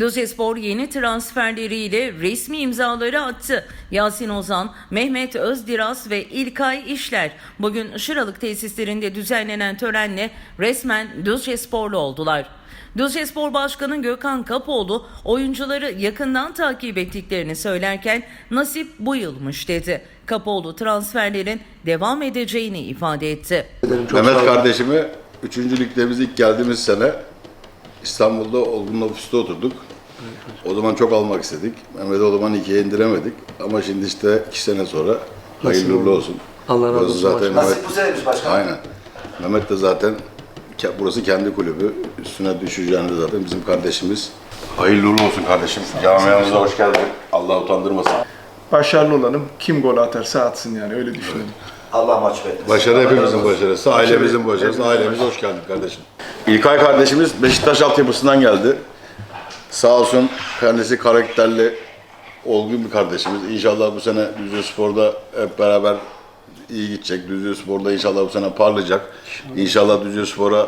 Düzcespor yeni transferleriyle resmi imzaları attı. Yasin Ozan, Mehmet Özdiraz ve İlkay İşler bugün Şıralık tesislerinde düzenlenen törenle resmen Düzcesporlu oldular. Düzcespor Başkanı Gökhan Kapoğlu oyuncuları yakından takip ettiklerini söylerken nasip bu yılmış dedi. Kapoğlu transferlerin devam edeceğini ifade etti. Mehmet kardeşimi 3. ligde biz ilk geldiğimiz sene İstanbul'da Olgun'un ofiste oturduk. O zaman çok almak istedik. Mehmet'i o zaman ikiye indiremedik. Ama şimdi işte iki sene sonra hayırlı uğurlu olsun. Allah razı olsun Zaten. Mehmet, Nasip bu seneymiş başkanım. aynen. Mehmet de zaten ke- burası kendi kulübü. Üstüne düşeceğini de zaten bizim kardeşimiz. Hayırlı uğurlu olsun kardeşim. Camiamıza hoş geldin. Allah utandırmasın. başarılı olalım. Kim gol atarsa atsın yani öyle düşünelim. Allah mahcup etmesin. Başarı hepimizin başarısı, ailemizin başarısı. Ailemize hoş geldin kardeşim. İlkay kardeşimiz Beşiktaş altyapısından geldi. Sağ olsun kendisi karakterli, olgun bir kardeşimiz. İnşallah bu sene Düzce Spor'da hep beraber iyi gidecek. Düzce Spor'da inşallah bu sene parlayacak. İnşallah Düzce Spor'a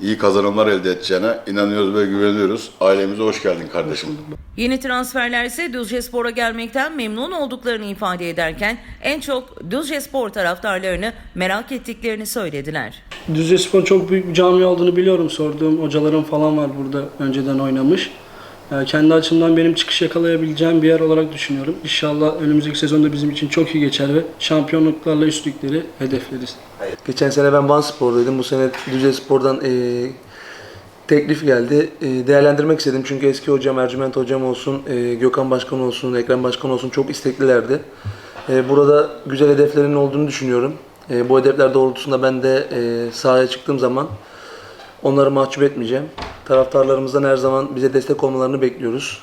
iyi kazanımlar elde edeceğine inanıyoruz ve güveniyoruz. Ailemize hoş geldin kardeşim. Yeni transferler ise Düzcespor'a gelmekten memnun olduklarını ifade ederken en çok Düzcespor taraftarlarını merak ettiklerini söylediler. Düzce Spor çok büyük bir cami olduğunu biliyorum. Sorduğum hocalarım falan var burada önceden oynamış. Yani kendi açımdan benim çıkış yakalayabileceğim bir yer olarak düşünüyorum. İnşallah önümüzdeki sezonda bizim için çok iyi geçer ve şampiyonluklarla üstlükleri hedefleriz. Geçen sene ben Van Spor'daydım. Bu sene Düzce Spor'dan eee, teklif geldi. Eee, değerlendirmek istedim çünkü eski hocam Ercüment hocam olsun, eee, Gökhan Başkan olsun, Ekrem Başkan olsun çok isteklilerdi. Eee, burada güzel hedeflerin olduğunu düşünüyorum. Eee, bu hedefler doğrultusunda ben de eee, sahaya çıktığım zaman onları mahcup etmeyeceğim. Taraftarlarımızdan her zaman bize destek olmalarını bekliyoruz.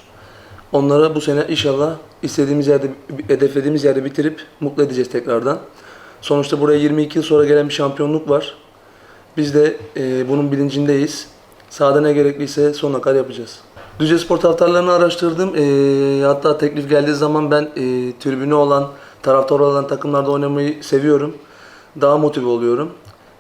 Onları bu sene inşallah istediğimiz yerde, hedeflediğimiz yerde bitirip mutlu edeceğiz tekrardan. Sonuçta buraya 22 yıl sonra gelen bir şampiyonluk var. Biz de e, bunun bilincindeyiz. Sahada ne gerekliyse sonuna kadar yapacağız. Düzce Spor taraftarlarını araştırdım. E, hatta teklif geldiği zaman ben e, tribünü olan, taraftarı olan takımlarda oynamayı seviyorum. Daha motive oluyorum.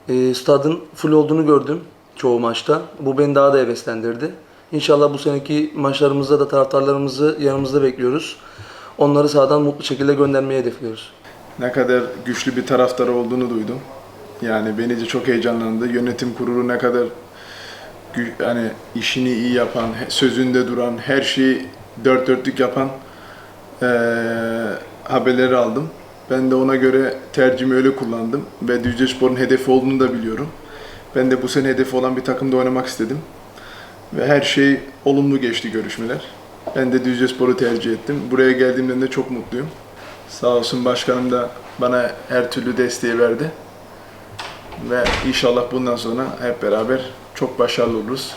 E, stadın full olduğunu gördüm çoğu maçta. Bu beni daha da heveslendirdi. İnşallah bu seneki maçlarımızda da taraftarlarımızı yanımızda bekliyoruz. Onları sahadan mutlu şekilde göndermeyi hedefliyoruz. Ne kadar güçlü bir taraftarı olduğunu duydum. Yani beni de çok heyecanlandı. Yönetim kurulu ne kadar hani işini iyi yapan, sözünde duran, her şeyi dört dörtlük yapan eee, haberleri aldım. Ben de ona göre tercihimi öyle kullandım ve Düzce Spor'un hedefi olduğunu da biliyorum. Ben de bu sene hedefi olan bir takımda oynamak istedim. Ve her şey olumlu geçti görüşmeler. Ben de Düzce Spor'u tercih ettim. Buraya geldiğimden de çok mutluyum. Sağ olsun başkanım da bana her türlü desteği verdi. Ve inşallah bundan sonra hep beraber çok başarılı oluruz.